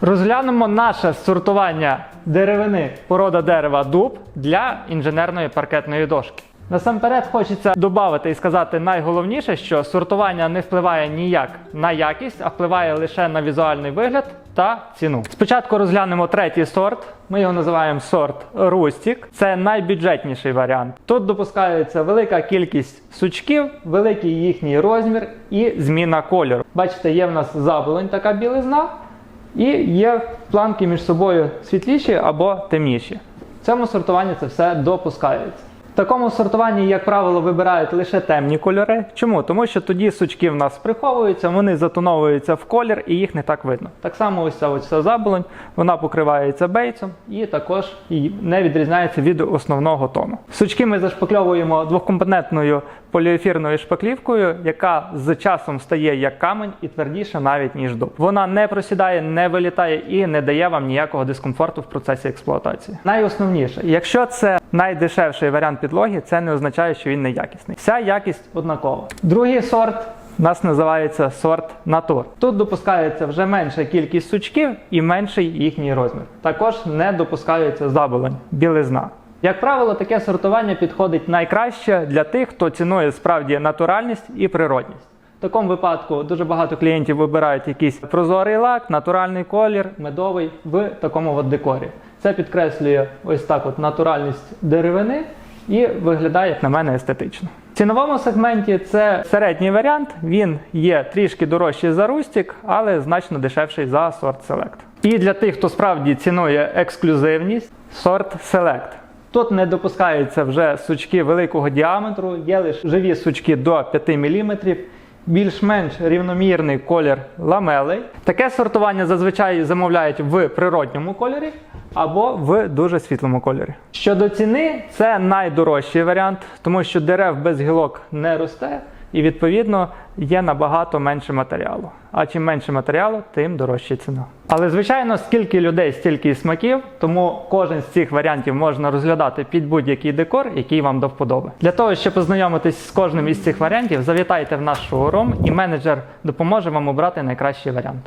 Розглянемо наше сортування деревини порода дерева дуб для інженерної паркетної дошки. Насамперед хочеться додати і сказати найголовніше, що сортування не впливає ніяк на якість, а впливає лише на візуальний вигляд та ціну. Спочатку розглянемо третій сорт. Ми його називаємо сорт Рустік. Це найбюджетніший варіант. Тут допускається велика кількість сучків, великий їхній розмір і зміна кольору. Бачите, є в нас заболонь така білизна, і є планки між собою світліші або темніші. В цьому сортуванні це все допускається. Такому сортуванні, як правило, вибирають лише темні кольори. Чому? Тому що тоді сучки в нас приховуються, вони затоновуються в колір і їх не так видно. Так само ось ця ось ця заболонь, вона покривається бейцем і також не відрізняється від основного тону. Сучки ми зашпакльовуємо двохкомпонентною поліефірною шпаклівкою, яка з часом стає як камень і твердіша навіть ніж дуб. Вона не просідає, не вилітає і не дає вам ніякого дискомфорту в процесі експлуатації. Найосновніше, якщо це найдешевший варіант підлоги, це не означає, що він не якісний. Вся якість однакова. Другий сорт. У нас називається сорт натур. Тут допускається вже менша кількість сучків і менший їхній розмір. Також не допускається заболонь, білизна. Як правило, таке сортування підходить найкраще для тих, хто цінує справді натуральність і природність. В такому випадку дуже багато клієнтів вибирають якийсь прозорий лак, натуральний колір, медовий в такому от декорі. Це підкреслює ось так от натуральність деревини і виглядає, як на мене, естетично. В ціновому сегменті це середній варіант. Він є трішки дорожчий за Рустік, але значно дешевший за сорт Select. І для тих, хто справді цінує ексклюзивність, сорт Select. Тут не допускаються вже сучки великого діаметру, є лише живі сучки до 5 мм, більш-менш рівномірний колір ламелей. Таке сортування зазвичай замовляють в природньому кольорі або в дуже світлому кольорі. Щодо ціни, це найдорожчий варіант, тому що дерев без гілок не росте. І відповідно є набагато менше матеріалу. А чим менше матеріалу, тим дорожча ціна. Але звичайно, скільки людей, стільки і смаків, тому кожен з цих варіантів можна розглядати під будь-який декор, який вам до вподоби. Для того, щоб познайомитись з кожним із цих варіантів, завітайте в наш шоурум, і менеджер допоможе вам обрати найкращий варіант.